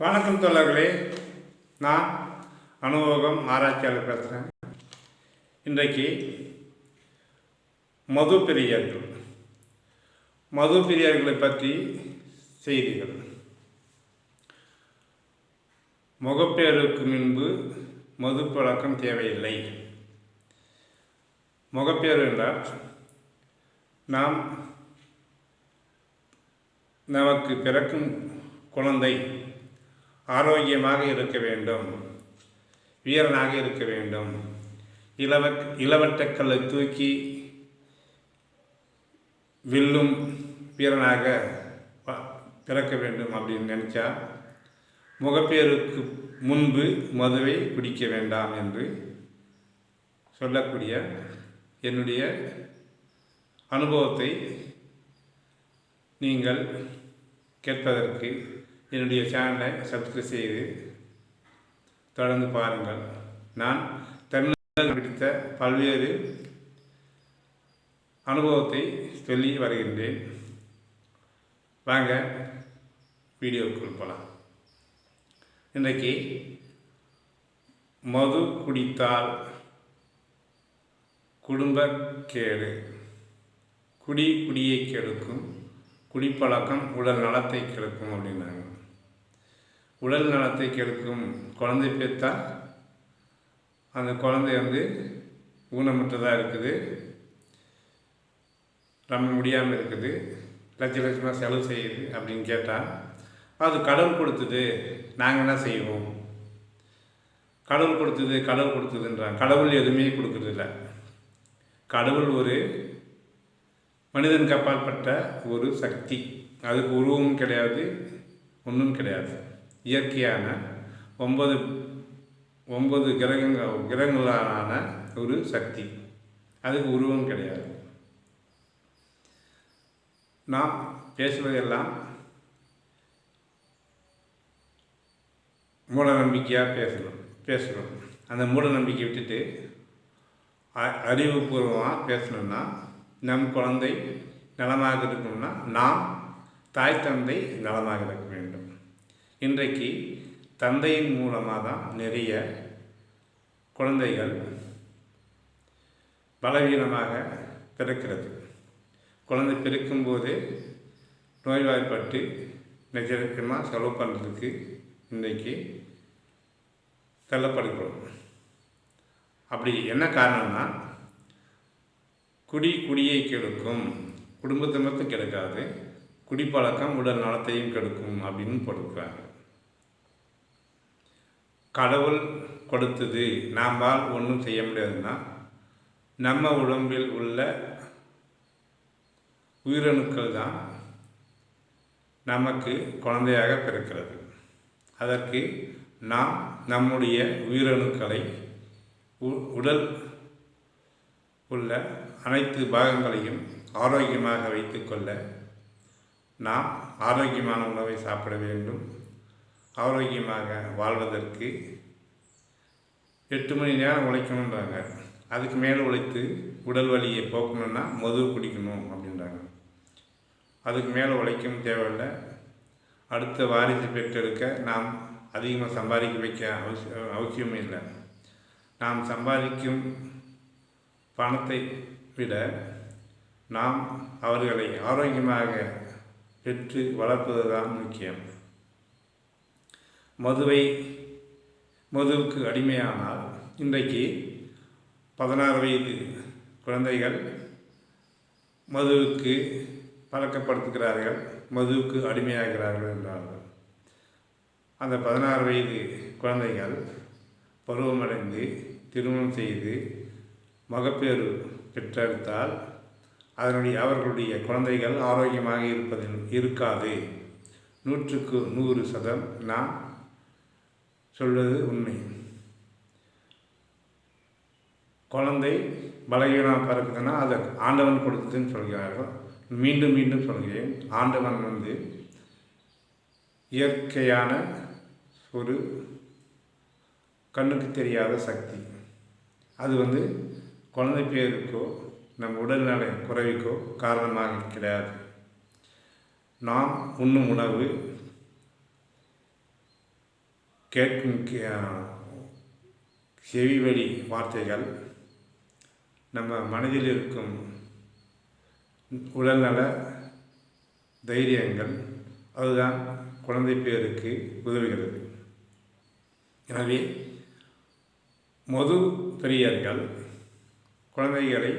வணக்கம் தோழர்களே. நான் அனுபவம் ஆராய்ச்சியாளர் பேசுகிறேன் இன்றைக்கு மது பிரியர்கள் மது பிரியர்களை பற்றி செய்திகள். முகப்பேருக்கு முன்பு மது பழக்கம் தேவையில்லை. முகப்பேறு என்றால் நாம் நமக்கு பிறக்கும் குழந்தை. ஆரோக்கியமாக இருக்க வேண்டும். வீரனாக இருக்க வேண்டும். இளவ இளவட்டக்கல்லை தூக்கி வில்லும் வீரனாக பிறக்க வேண்டும் அப்படின்னு நினச்சா முகப்பேருக்கு முன்பு மதுவை குடிக்க வேண்டாம் என்று சொல்லக்கூடிய என்னுடைய அனுபவத்தை நீங்கள் கேட்பதற்கு என்னுடைய சேனலை சப்ஸ்கிரைப் செய்து தொடர்ந்து பாருங்கள். நான் தமிழகம் பிடித்த பல்வேறு அனுபவத்தை சொல்லி வருகின்றேன். வாங்க வீடியோவுக்குள் போகலாம் இன்றைக்கு மது குடித்தால் குடும்ப கேடு குடி குடியை கெடுக்கும் குடிப்பழக்கம் உடல் நலத்தை கெடுக்கும் அப்படின்னாங்க. உடல் நலத்தை கெடுக்கும் குழந்தை பெற்றால் அந்த குழந்தை வந்து ஊனமுற்றதாக இருக்குது. ரொம்ப முடியாமல் இருக்குது. லட்ச லட்சமாக செலவு செய்யுது அப்படின்னு கேட்டால் அது கடவுள் கொடுத்தது நாங்கள் என்ன செய்வோம்? கடவுள் கொடுத்தது கடவுள் கொடுத்ததுன்றான் கடவுள் எதுவுமே கொடுக்கறதில்ல. கடவுள் ஒரு மனிதனுக்கு அப்பாற்பட்ட ஒரு சக்தி. அதுக்கு உருவமும் கிடையாது ஒன்றும் கிடையாது. இயற்கையான ஒன்பது ஒன்பது கிரகங்கள் கிரகங்களான ஒரு சக்தி. அதுக்கு உருவம் கிடையாது. நாம் பேசுவதெல்லாம் மூட நம்பிக்கையாக பேசணும். பேசுகிறோம் அந்த மூட நம்பிக்கை விட்டுட்டு அ- அறிவுபூர்வமாக பேசணும்னா நம் குழந்தை நலமாக இருக்கணும்னா நாம் தாய் தந்தை நலமாக இருக்க வேண்டும். இன்றைக்கு தந்தையின் மூலமாக தான் நிறைய குழந்தைகள் பலவீனமாக பிறக்கிறது. குழந்தை பிறக்கும்போது நோய்வாய்ப்பட்டு நெச்சரிக்கமாக செலவு பண்ணுறதுக்கு இன்றைக்கு தள்ளப்படுகிறோம். அப்படி என்ன காரணம்னா குடி குடியை கெடுக்கும் குடும்பத்தை மட்டும் கெடுக்காது குடிப்பழக்கம் உடல் நலத்தையும் கெடுக்கும் அப்படின்னு போட்டுக்கிறாங்க. கடவுள் கொடுத்தது நாம்பால் ஒன்றும் செய்ய முடியாதுன்னா நம்ம உடம்பில் உள்ள உயிரணுக்கள் தான் நமக்கு குழந்தையாக பிறக்கிறது. அதற்கு நாம் நம்முடைய உயிரணுக்களை உ- உடல் உள்ள அனைத்து பாகங்களையும் ஆரோக்கியமாக வைத்துக்கொள்ள நாம் ஆரோக்கியமான உணவை சாப்பிட வேண்டும். ஆரோக்கியமாக வாழ்வதற்கு எட்டு மணி நேரம் உழைக்கணுன்றாங்க அதுக்கு மேலே உழைத்து உடல் வலியை போக்கணுன்னா மது குடிக்கணும் அப்படின்றாங்க. அதுக்கு மேலே உழைக்கவும் தேவையில்லை. அடுத்த வாரிசு பெற்றெடுக்க நாம் அதிகமாக சம்பாதிக்க வைக்க அவசியம் அவசியம் இல்லை. நாம் சம்பாதிக்கும் பணத்தை விட நாம் அவர்களை ஆரோக்கியமாக பெற்று வளர்ப்பது தான் முக்கியம். மதுவை மதுவுக்கு அடிமையானால் இன்றைக்கு பதினாறு வயது குழந்தைகள் மதுவுக்கு பழக்கப்படுத்துகிறார்கள் மதுவுக்கு அடிமையாகிறார்கள் என்றார்கள். அந்த பதினாறு வயது குழந்தைகள் பருவமடைந்து திருமணம் செய்து மகப்பேறு பெற்றெடுத்தால் அதனுடைய அவர்களுடைய குழந்தைகள் ஆரோக்கியமாக இருப்பதில் இருக்காது. நூற்றுக்கு நூறு சதம் நாம் சொல்வது உண்மை. குழந்தை பலகீனமாக பிறக்குதுன்னா அதை ஆண்டவன் கொடுத்ததுன்னு சொல்கிறார்கள். மீண்டும் மீண்டும் சொல்கிறேன். ஆண்டவன் வந்து இயற்கையான ஒரு கண்ணுக்கு தெரியாத சக்தி. அது வந்து குழந்தை பேருக்கோ நம் உடல்நல குறைவுக்கோ காரணமாக கிடையாது. நாம் உண்ணும் உணவு கேட்கும் செவி வழி வார்த்தைகள் நம்ம மனதில் இருக்கும் உடல்நல தைரியங்கள் அதுதான் குழந்தை பேருக்கு உதவுகிறது. எனவே மது பெரியர்கள் குழந்தைகளை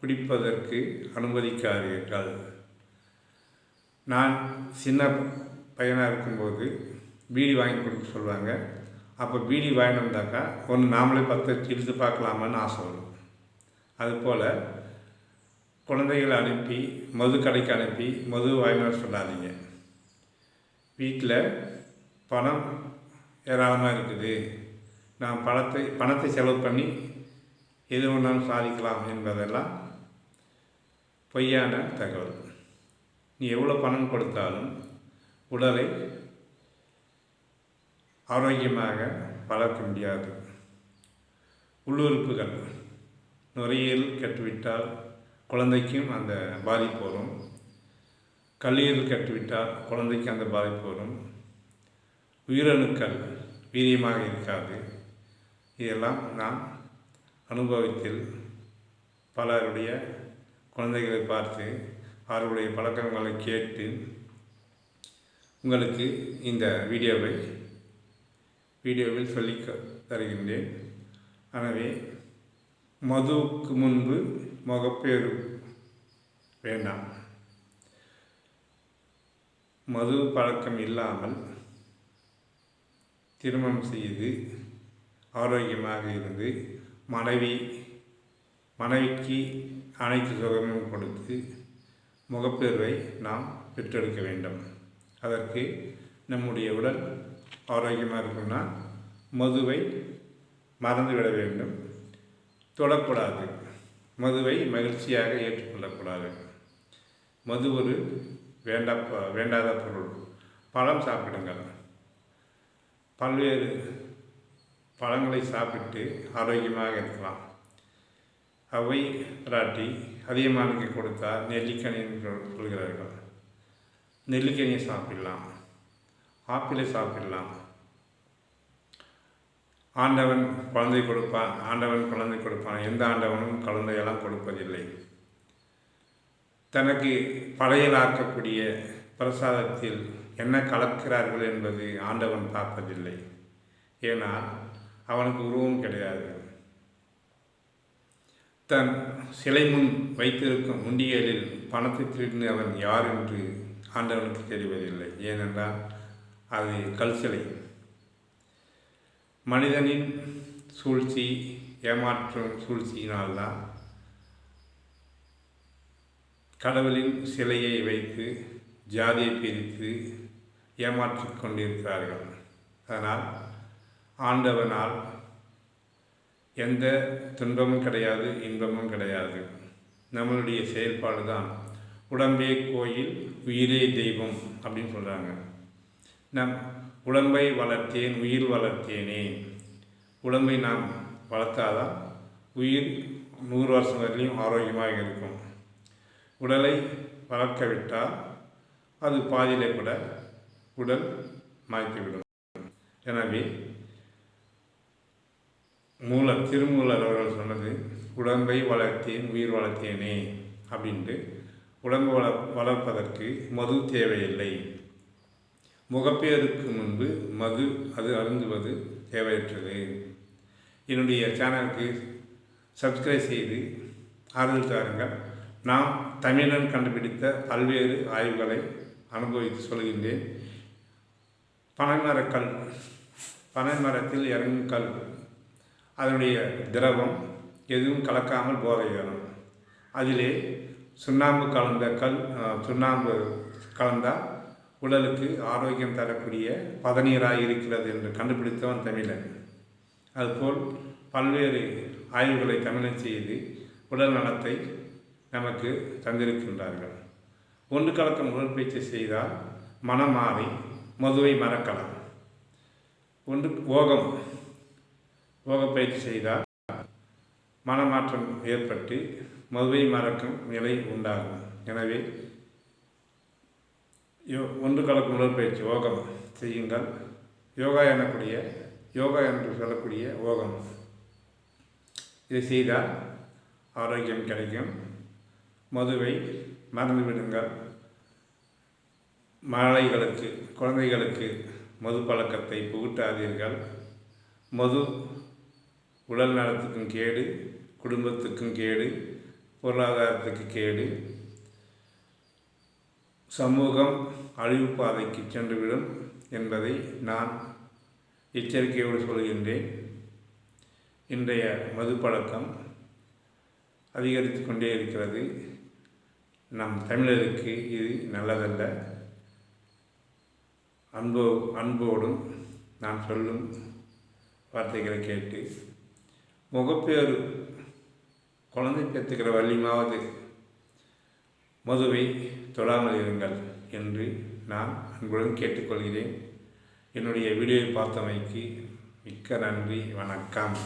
குடிப்பதற்கு அனுமதிக்காதீர்கள். நான் சின்ன பையனாக இருக்கும்போது பீடி வாங்கி கொடுக்க சொல்லுவாங்க அப்போ பீடி வாங்கிட்டு வந்தாக்கா ஒன்று நாமளே பத்து எடுத்து பார்க்கலாமான்னு ஆசை வரும். அதுபோல் குழந்தைகளை அனுப்பி மது கடைக்கு அனுப்பி மது வாங்கிட்டு சொல்லாதீங்க. வீட்டில் பணம் ஏராளமாக இருக்குது. நான் பணத்தை பணத்தை செலவு பண்ணி எது ஒன்றாலும் சாதிக்கலாம் என்பதெல்லாம் பொய்யான தகவல். நீ எவ்வளோ பணம் கொடுத்தாலும் உடலை ஆரோக்கியமாக வளர்க்க முடியாது. உள்ளுறுப்புகள் நுரையீரல் கெட்டுவிட்டால் குழந்தைக்கும் அந்த பாதிப்பு வரும். கல்லீரல் கெட்டுவிட்டால் குழந்தைக்கு அந்த பாதிப்பு வரும். உயிரணுக்கள் வீரியமாக இருக்காது. இதெல்லாம் நான் அனுபவத்தில் பலருடைய குழந்தைகளை பார்த்து அவர்களுடைய பழக்கங்களை கேட்டு உங்களுக்கு இந்த வீடியோவை வீடியோவில் சொல்லி தருகின்றேன். எனவே மதுவுக்கு முன்பு முகப்பேறு வேண்டாம். மது பழக்கம் இல்லாமல் திருமணம் செய்து ஆரோக்கியமாக இருந்து மனைவி மனைவிக்கு அனைத்து சுகமும் கொடுத்து முகப்பேர்வை நாம் பெற்றெடுக்க வேண்டும். அதற்கு நம்முடைய உடல் ஆரோக்கியமாக இருக்கும்னா மதுவை மறந்துவிட வேண்டும். தொடக்கூடாது. மதுவை மகிழ்ச்சியாக ஏற்றுக்கொள்ளக்கூடாது. மது ஒரு வேண்டா வேண்டாத பொருள். பழம் சாப்பிடுங்கள். பல்வேறு பழங்களை சாப்பிட்டு ஆரோக்கியமாக இருக்கலாம். அவை ராட்டி அதிகமானுக்கு கொடுத்தா நெல்லிக்கனி கொள்கிறார்கள் நெல்லிக்கனியை சாப்பிடலாம். ஆப்பிளை சாப்பிடலாம். ஆண்டவன் குழந்தை கொடுப்பான் ஆண்டவன் குழந்தை கொடுப்பான். எந்த ஆண்டவனும் குழந்தையெல்லாம் கொடுப்பதில்லை. தனக்கு பழையலாக்கக்கூடிய பிரசாதத்தில் என்ன கலக்கிறார்கள் என்பது ஆண்டவன் பார்ப்பதில்லை. ஏனால் அவனுக்கு உருவம் கிடையாது. தன் சிலை முன் வைத்திருக்கும் உண்டியலில் பணத்தை திருடினவன் யார் என்று ஆண்டவனுக்கு தெரிவதில்லை. ஏனென்றால் அது கல் சிலை மனிதனின் சூழ்ச்சி ஏமாற்றும் சூழ்ச்சியினால்தான் கடவுளின் சிலையை வைத்து ஜாதியை பிரித்து ஏமாற்றிக் கொண்டிருக்கிறார்கள். அதனால் ஆண்டவனால் எந்த துன்பமும் கிடையாது இன்பமும் கிடையாது. நம்மளுடைய செயல்பாடு தான் உடம்பே கோயில் உயிரே தெய்வம் அப்படின்னு சொல்கிறாங்க நம் உடம்பை வளர்த்தேன் உயிர் வளர்த்தேனே. உடம்பை நாம் வளர்த்தாதான் உயிர் நூறு வருஷம் வரையிலும் ஆரோக்கியமாக இருக்கும். உடலை வளர்க்க விட்டால் அது பாதியிலே கூட உடல் மாய்த்துவிடும். எனவே மூல திருமூலர் அவர்கள் சொன்னது உடம்பை வளர்த்தேன் உயிர் வளர்த்தேனே அப்படின்ட்டு உடம்பு வள வளர்ப்பதற்கு மது தேவையில்லை. முகப்பேருக்கு முன்பு மது அது அருந்துவது தேவையற்றது. என்னுடைய சேனலுக்கு சப்ஸ்கிரைப் செய்து ஆறுதல் தாருங்கள். நாம் தமிழன் கண்டுபிடித்த பல்வேறு ஆய்வுகளை அனுபவித்து சொல்கின்றேன். பனைமரக்கல் பனைமரத்தில் இறங்கும் கல் அதனுடைய திரவம் எதுவும் கலக்காமல் போதை வரும் அதிலே சுண்ணாம்பு கலந்த கல் சுண்ணாம்பு கலந்தால் உடலுக்கு ஆரோக்கியம் தரக்கூடிய பதநீராக இருக்கிறது என்று கண்டுபிடித்தவன் தமிழன். அதுபோல் பல்வேறு ஆய்வுகளை தமிழன் செய்து உடல் நலத்தை நமக்கு தந்திருக்கின்றார்கள். ஒன்று கலக்கம் உடற்பயிற்சி செய்தால் மனம் மாறி மதுவை மறக்கலாம். ஒன்று ஓகம் ஓகப்பயிற்சி செய்தால் மனமாற்றம் ஏற்பட்டு மதுவை மறக்கும் நிலை உண்டாகும். எனவே யோ ஒன்று கலக்கும் உடற்பயிற்சி ஓகம் செய்யுங்கள். யோகா எனக்கூடிய யோகா என்று சொல்லக்கூடிய ஓகம். இதை செய்தால் ஆரோக்கியம் கிடைக்கும். மதுவை மறந்து விடுங்கள் மழைகளுக்கு குழந்தைகளுக்கு மது பழக்கத்தை புகுட்டாதீர்கள். மது உடல் நலத்துக்கும் கேடு குடும்பத்துக்கும் கேடு பொருளாதாரத்துக்கு கேடு சமூகம் அழிவு பாதைக்கு சென்றுவிடும் என்பதை நான் எச்சரிக்கையோடு சொல்கின்றேன். இன்றைய மதுப்பழக்கம் அதிகரித்து கொண்டே இருக்கிறது. நம் தமிழருக்கு இது நல்லதல்ல. அன்போ அன்போடும் நான் சொல்லும் வார்த்தைகளை கேட்டு முகப்பேறு குழந்தை பெற்றுக்கிற வள்ளியமாவது மதுவை தொடாமல் இருங்கள் என்று நான் அன்புடன் கேட்டுக்கொள்கிறேன். என்னுடைய வீடியோவை பார்த்தமைக்கு மிக்க நன்றி வணக்கம்.